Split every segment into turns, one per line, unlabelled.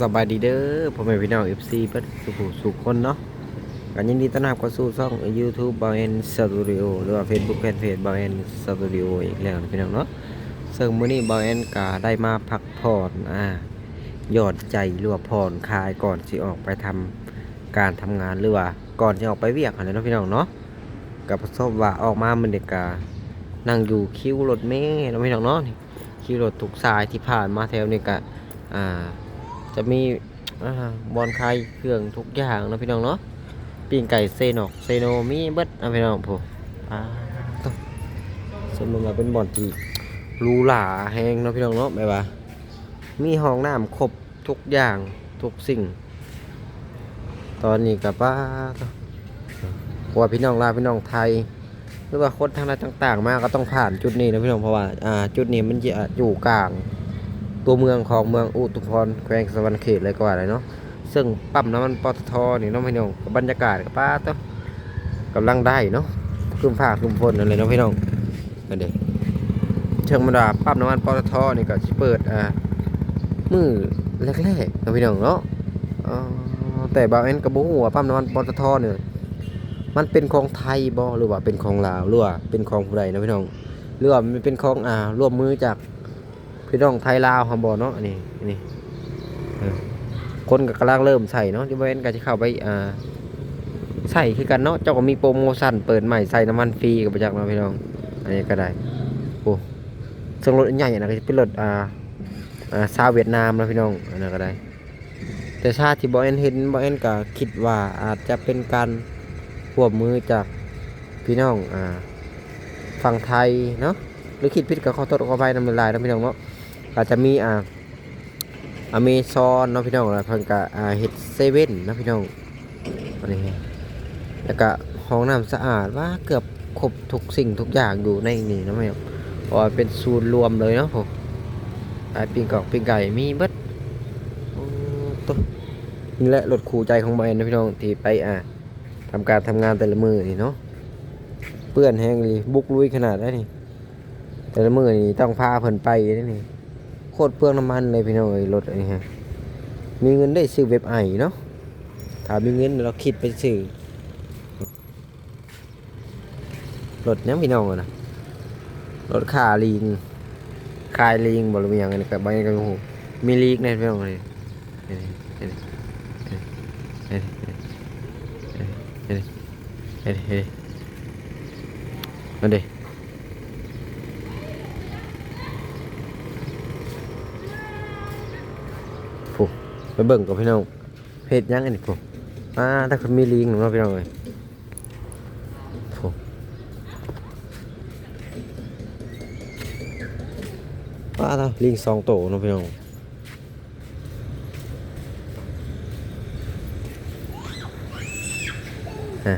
สบายดีเด้อพ่อแม่พี่น้อง FC เพิ่นสุขสุขคนเนาะกันยินดีต้อนรับเข้าสู่ช่อง YouTube บาเอ็นสตูดิโอหรือว่า Facebook Fanpage บาเอ็นสตูดิโออีกแล้วพี่น้องเนาะซึ่งมื้อนี้บาเอ็นก็ได้มาพักผ่อนอ่าหยอดใจหรือว่าผ่อนคลายก่อนสิออกไปทำการทำงานหรือว่าก่อนสิออกไปเวียกอะไรเนาะพี่น้องเนาะก็ประสบว่าออกมามันเด็กกานั่งอยู่คิวรถเมล์เนาะพี่น้องเนาะคิวรถทุกสายที่ผ่านมาแถวนี้ก็อ่า จะมีอบอลคายเครื่องทุกอย่างนะพี่น้องเนาะปิ้งไก่เซนอกเซโนมีเบิดนะพี่น้องผมต้องสมมติว่าเป็นบอลที่รูหราแฮงนะพี่น้องเนาะแบบว่า มีห้องน้ำครบทุกอย่างทุกสิ่ง ตอนนี้กับป้าว่าพี่น้องลาพี่น้องไทยหรือว่าคนทางใดต่าง ๆ มาก็ต้องผ่านจุดนี้นะพี่น้องเพราะว่าอ่าจุดนี้มันจะอยู่กลาง ตัวเมืองของเมืองอุทุมพรแขวงสวรรณเขตเลยก็ว่าอะไรเนาะซึ่งปั๊มน้ำมันปตทนี่น้องพี่น้องบรรยากาศกับป้าต้องกำลังได้เนาะคืมฝากคืมฝนอะไรเนาะพี่น้องนั่นเด็เชิงบรรดาปั๊มน้ำมันปตทนี่ก็สิเปิดอ่ามือแรกๆเนาะพี่น้องเนาะแต่บางอันก็บ่ฮู้ว่าปั๊มน้ำมันปตทเนี่ยมันเป็นของไทยบ่หรือว่าเป็นของลาวหรือว่าเป็นของผู้ใดเนาะพี่น้องหรือว่ามันเป็นของอ่าร่วมมือจาก พี่น้องไทยลาวฮัมบอเนาะอันนี่นี่คนก็กำลังเริ่มใส่เนาะที่เว้นก็จะเข้าไปอ่าใส่คือกันเนาะเจ้าก็มีโปรโมชั่นเปิดใหม่ใส่น้ำมันฟรีกับประจักษ์เนาะพี่น้อง อันนี้ก็ได้โอ้ซึ่งรถใหญ่นะก็จะเป็นรถอ่าอ่าชาวเวียดนามนะพี่น้องอันนั้นก็ได้ แต่ชาติที่บอเอ็นเห็นบอเอ็นก็คิดว่าอาจจะเป็นการร่วมมือจากพี่น้องอ่าฝั่งไทยเนาะหรือคิดผิดก็ขอโทษขออภันำลายนะพี่น้องเนาะ อาจะมีอ่าอเมซอนเนาะพี่น้องแล้วเพิ่นก็อ่าเฮ็ดเซเว่นนาะพี่น้องอันนี้แล้วก็ห้องน้ำสะอาดว่าเกือบครบทุกสิ่งทุกอย่างอยู่ในนี่เนาะพี่น้องเพราะเป็นศูนย์รวมเลยเนาะผมขายปิ้งกอกปิ้งไก่มีเบิดโอ้ตัวนี่แหละรถคู่ใจของบนะพี่น้องที่ไปอ่าทำการทำงานแต่ละมือนี่เนาะเปื้อนแห้งเลยบุกลุยขนาดได้นี่แต่ละมือนี่ต้องพาเพิ่นไปนี่นี่ โคตรเพื่องน้ำมันเลยพี่น้องเอ้รถอันนี้ฮะมีเงินได้ซื้อเว็บไอเนาะถ้ามีเงินเราคิดไปซื้อรถเนี้ยพี่น้องนะรถขาลีงคายลิงบอลมีอย่างไรกับบางอย่ากันหูมีลีกในพี่น้องเลยเฮ้ยเฮ้ยเฮ้ยเฮ้ยเฮ้ยเฮ้ยเฮ้ย ไปเบิ่งกับพี่น้องเพจยังอันนี้ผู้อ่าถ้าคนมีลิงเนาพี่น้องเอ้ยผู้ป้าเท่าลิงสองโตวเนาะพี่น้องฮะ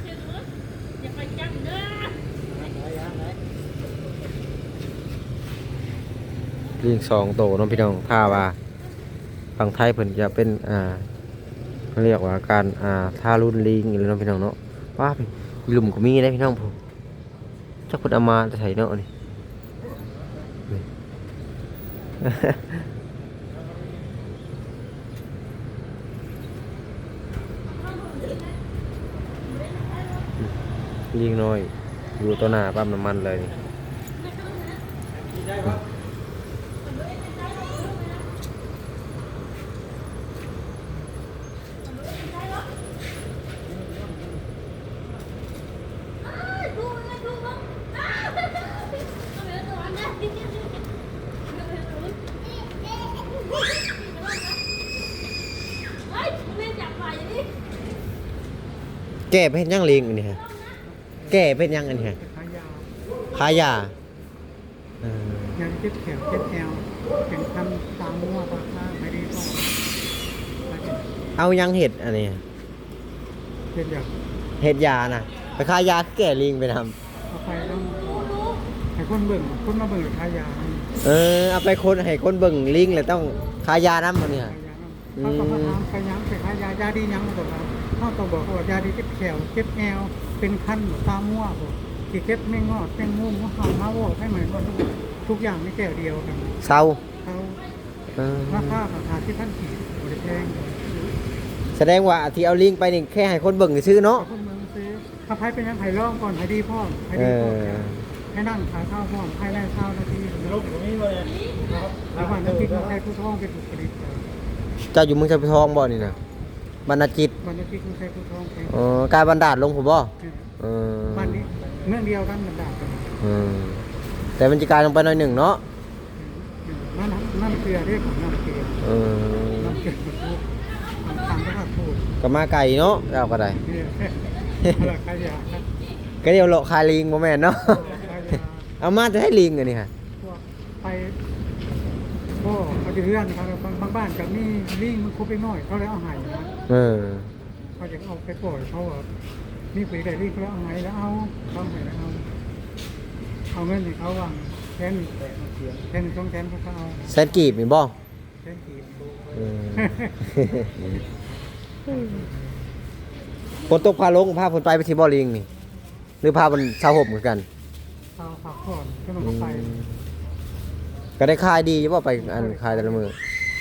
ลิงสองโตวเนาะพี่น้องถ้าว่า ฝั่งไทยเพิ่นจะเป็นอ่าเขาเรียกว่าการอ่าทารุนลิงอยู่แล้วเนาะพี่น้องเนาะว้าหลุมก็มีได้พี่น้องผมจักเพิ่นเอามาจะใส่เนาะนี่ลิงน้อยอยู่ตัวหน้าปั๊มน้ำมันเลยนี่ แก่เป็นยังลิงอันนี้ฮะแก่เป็นยังอันนี้ฮะ
ขายาว
ขายาเออ
ยังเจ็บแขนเจ็บแอวเป็นคำตามมั่วปากข้างไม่ได้ก็ไม่เป็น
เอายังเห็ดอันนี้
เป็นอย่าง
เห็ดยานะไปขายยาแก่ลิงไปท
เอาไปต้องให้คนเบิ่งคนมาเบิ่งขายาให้ำ
เออเอาไปคนให้คนเบิ่งลิงเลยต้องขายยาน้ำมันเนี่ย
ขายา เขาก็มาถามขายยังไปขายายาดียังบอกว่าเขาต้องบอกว่ายาดีเจ็บแขวเจ็บแอวเป็นขั้นตามมั่วบอกที่เก็บไม่งอดแป้งมุ่งว่าหามาบอกให้เหมือนกันทุกอย่างไม่แก้วเดียวกัน
เศร้า
เขา
เออ
ราคาราคาที่ท่านขีดบริเวพง
แสดงว่าที่เอาลิงก์ไปนี่แค่ให้คนเบิ่งซื่อๆเนาะ
คนเมืองซื้อถ้าไพ่เป็นยังไผ่ร่องก่อนไผ่ดีพ่อไผ่
เอ
ดีพ่อ
อ
ให้นั่งขายข้าวพ่อไผ่แรกข้าวนาที
ลบตรงนี้มาเลยนะครับ
แล้ววันนั้นที่เขาใช้ผู้ท้องเป็นบุคลิก
เจ้าอยู่เมืองชัยทองบ่นี่นะบรรณจิต
วันนั้นที่เขาใช้ผู้ท้องเป็น
เอ่อกายบรรดาลลงผมบ่เออ
บ้านนี้เมืองเดียวกันมันด่ากัน
เออแต่มันจะกลายลงไปหน่อยหนึ่งเนาะ
นั่นนั่นเกลือเรียกผมนั่นเกลือ
เออ
นั่นเกลือมาพูดทางก็ขาดพูด
ก็มาไก่เนาะเจ้าก็ได้
เนี่ยอะไรขยะครับ
ก็เดี๋ยวเลาะคายลิงบ่แม่นเนาะ
ขยะ
เอามาจะให้ลิงอันนี้ค่ะ
พวกไปพ่อเขา จะเลื่อนครับบางบางบ้านกับนี่ลิงมันคุบไปหน่อยเขาเลยเอาหายนะ
เออ
เขาจะเอาไปปล่อยเขาแบบนี่คุยกับลิงเขาแล้วเอาหายแล้วเอาเขาหายแล้วเอาเอาเงินให้เขาวางแทนแทนช่องแทนเขาก็เอา
แซนกีบมีบ่
แทนกีบ
เออฝนตกพาลงพาฝนไปไปที่บ่อลิงนี่หรือพาบนชาวห่มเหมือนกัน
เอาผักก่อนก็มันก็ไป
ก็ได้คายดีอยู่บ่ไปอันคายแต่ละมือ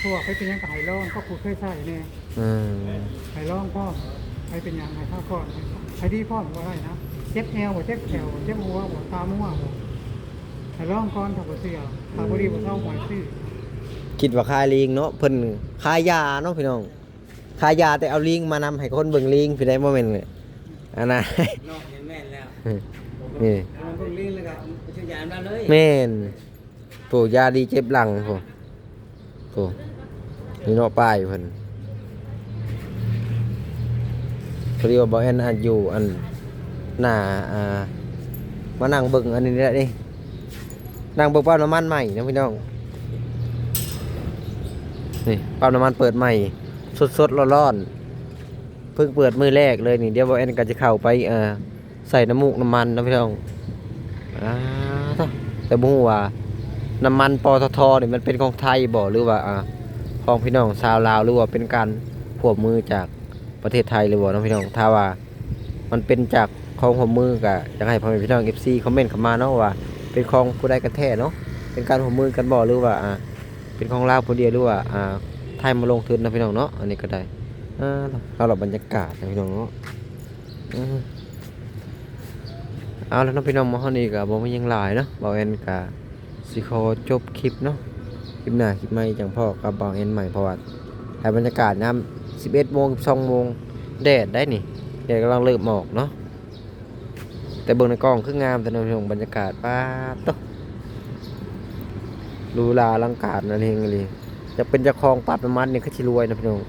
พวกให้เป็นยังกับไห่ร่องก็ครูเคยใส่เนี่ย
อืม
ไห่ร่องพ่อให้เป็นยังไงข้าวก่อนไห่ดีพ่อว่าไรนะเจ็บแอวบ่เจ็บแขวบ่เจ็บหัวบ่ตามั่วบ่ไห่ร่องก่อนถ้าบ่เสียถ้าบ่ดีบ่เข้าหมายซื้อ
คิดว่าคายลิงเนาะเพิ่นคายยาเนาะพี่น้องคายยาแต่เอาลิงมานำให้คนเบิ่งลิงพี่ได้บ่แม่นเลยอันน่ะ
นอกเห็นแม่นแล้ว
นี่
มันเพิ่งลิ้นแล้วก็ชื่อยานมาเลย
แม่น ปู่ยาดีเจ็บหลังพ่อโอ้นี่เนาะป้ายเพิ่นเขาเรียกว่าบ่แอนอันอยู่อันหน้าอ่ามานั่งเบิ่งอันนี้ได้ดินั่งเบิ่งปั๊มน้ำมันใหม่นะพี่น้องนี่ปั๊มน้ำมันเปิดใหม่ สดๆร้อนๆเพิ่งเปิดมือแรกเลยนี่เดี๋ยวบ่แอนก็จะเข้าไปเอ่อใส่น้ำมูกน้ำมันนะพี่น้องอ่าเท่าแต่บ่ฮู้ว่า น้ำมันปตทเนี่มันเป็นของไทยบ่หรือว่าอ่าของพี่น้องชาวลาวหรือว่าเป็นการพวบมือจากประเทศไทยหรือบ่เน้องพี่น้องถ้าว่า มันเป็นจากของหัวมือก็อยากให้พ่อแม่พี่น้อง FC คอมเมนต์เข้ามาเนาะว่า เป็นของผู้ใดกันแท้เนาะเป็นการหัวมือกันบ่หรือว่าอ่าเป็นของลาวผู้เดียวหรือว่าอ่าไทยมาลงทุนนะพี่น้องเนาะอันนี้ก็ได้อ่าเราเราบรรยากาศนะพี่น้องเนาะอืมเอาแล้วน้องพี่น้องมาเฮานี่ก็บ่มียังหลายเนาะบ่าวแอนก็ สิขอจบคลิปเนาะคลิปหน้าคลิปใหม่จังพ่อกับบ่าวแอนใหม่เพราะว่าให้บรรยากาศยาม11โมง12โมงแดดได้นี่แดดกำลังเริ่มออกเนาะแต่เบิ่งในกล้องคืองามแต่ในองบรรยากาศป้าดโตะดูลาลังการนั่นเองเลยจะเป็นจ้าของปั๊บน้ำมันนี่คือสิรวยนะพี่น้อง